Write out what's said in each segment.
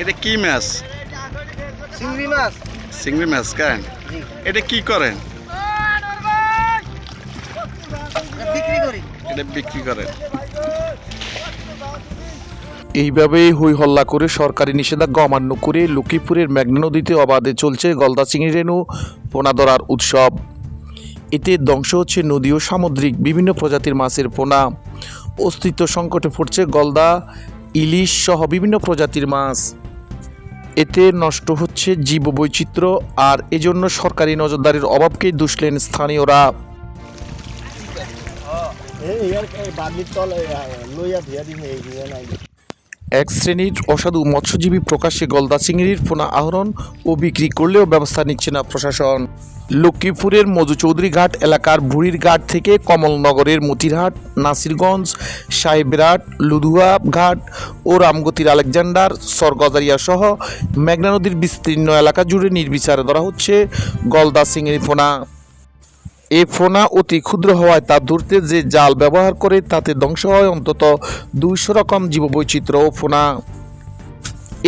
এটা কি মাছ? চিংড়ি মাছ। চিংড়ি মাছ কেন? এটা কি করেন? এটা বিক্রি করি। এটা বিক্রি করেন। এইভাবেই হই হল্লা করে সরকারি নিষেধাজ্ঞা অমান্য করে লক্ষ্মীপুরের মেঘনা নদীতে অবাধে চলছে গলদা চিংড়ি রেণু পোনা ধরার উৎসব। এতে ধ্বংস হচ্ছে নদী ও সামুদ্রিক বিভিন্ন প্রজাতির মাছের পোনা। অস্তিত্ব সংকটে পড়ছে গলদা, ইলিশ সহ বিভিন্ন প্রজাতির মাছ। এতে নষ্ট হচ্ছে জীববৈচিত্র্য আর এজন্য সরকারি নজরদারির অভাবকেই দুষলেন স্থানীয়রা। এক শ্রেণির অসাধু মৎস্যজীবী প্রকাশ্যে গলদা চিংড়ির পোনা আহরণ ও বিক্রি করলেও ব্যবস্থা নিচ্ছে না প্রশাসন। লক্ষ্মীপুরের মধু চৌধুরী ঘাট এলাকার বুড়ির ঘাট থেকে কমলনগরের মতিরহাট, নাসিরগঞ্জ, সাহেবরাট, লুধুয়া ঘাট ও রামগতির আলেকজান্ডার, সরগজারিয়া সহ মেঘনা নদীর বিস্তীর্ণ এলাকা জুড়ে নির্বিচারে ধরা হচ্ছে গলদা চিংড়ি পোনা এ ফোনা অতি ক্ষুদ্র হওয়ায় তা ধরতে যে জাল ব্যবহার করে তাতে ধ্বংস হয় অন্তত দুইশো রকম জীববৈচিত্র্য ও ফোনা।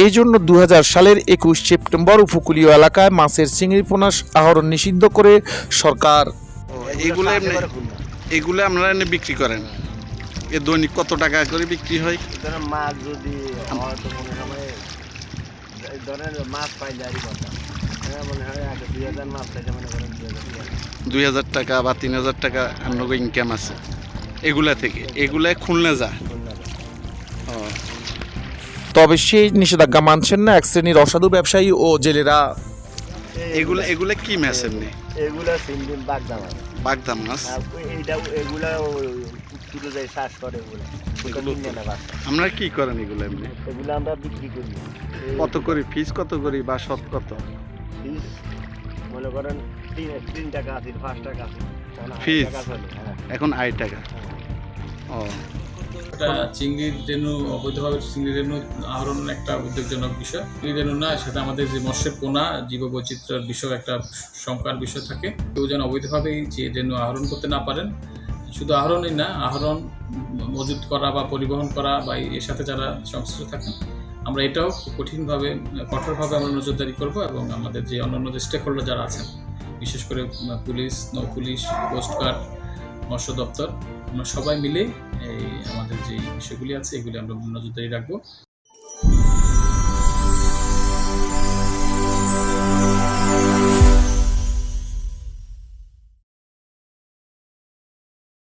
এই জন্য দু সালের একুশ সেপ্টেম্বর উপকূলীয় এলাকায় মাছের চিংড়ি পোনা আহরণ নিষিদ্ধ করে সরকার। এগুলো এগুলো আপনারা এনে বিক্রি করেন। এ দৈনিক কত টাকা করে বিক্রি হয়? মাছ যদি ধরেন মাছ কথা হ্যাঁ মনে হয় আগে দুই হাজার মাছ পাইলে মনে করেন দুই হাজার টাকা। দুই হাজার টাকা বা তিন হাজার টাকা আপনাকে ইনকাম আছে। এগুলা থেকে। এগুলা খুলনা যা। তবে সেই নিষেধাজ্ঞা মানছেন না এক শ্রেণির অসাধু ব্যবসায়ী ও জেলেরা। এগুলা এগুলা কি মাছ এমনি? এগুলা সিন্দিন বাগদা মাছ। বাগদা মাছ? এইটা এগুলা তুলে যায় শ্বাস করে এগুলা। আপনারা কি করেন এগুলো এমনি? এগুলো আমরা বিক্রি করি। কত করি? ফিস কত করি বা সৎ কত? ফিস মনে করেন তিন তিন টাকা আছে পাঁচ টাকা আছে ফিস? টাকা চলে, এখন আড়াই টাকা। ও। একটা চিংড়ির রেণু অবৈধভাবে চিংড়ি রেণু আহরণ একটা উদ্বেগজনক বিষয়। চিংড়ি রেণু না সেটা আমাদের যে মৎস্যের পোনা জীববৈচিত্র্যের বিষয় একটা শঙ্কার বিষয় থাকে। কেউ যেন অবৈধভাবে যে রেণু আহরণ করতে না পারেন শুধু আহরণই না আহরণ মজুত করা বা পরিবহন করা বা এর সাথে যারা সংশ্লিষ্ট থাকেন আমরা এটাও খুব কঠিনভাবে কঠোরভাবে আমরা নজরদারি করব এবং আমাদের যে অন্যান্য যে স্টেক হোল্ডার যারা আছেন বিশেষ করে পুলিশ নৌ পুলিশ কোস্টগার্ড মৎস্য দপ্তর, আমরা সবাই মিলে এই আমাদের যে বিষয়গুলি আছে, এগুলি আমরা নজরদারি রাখব।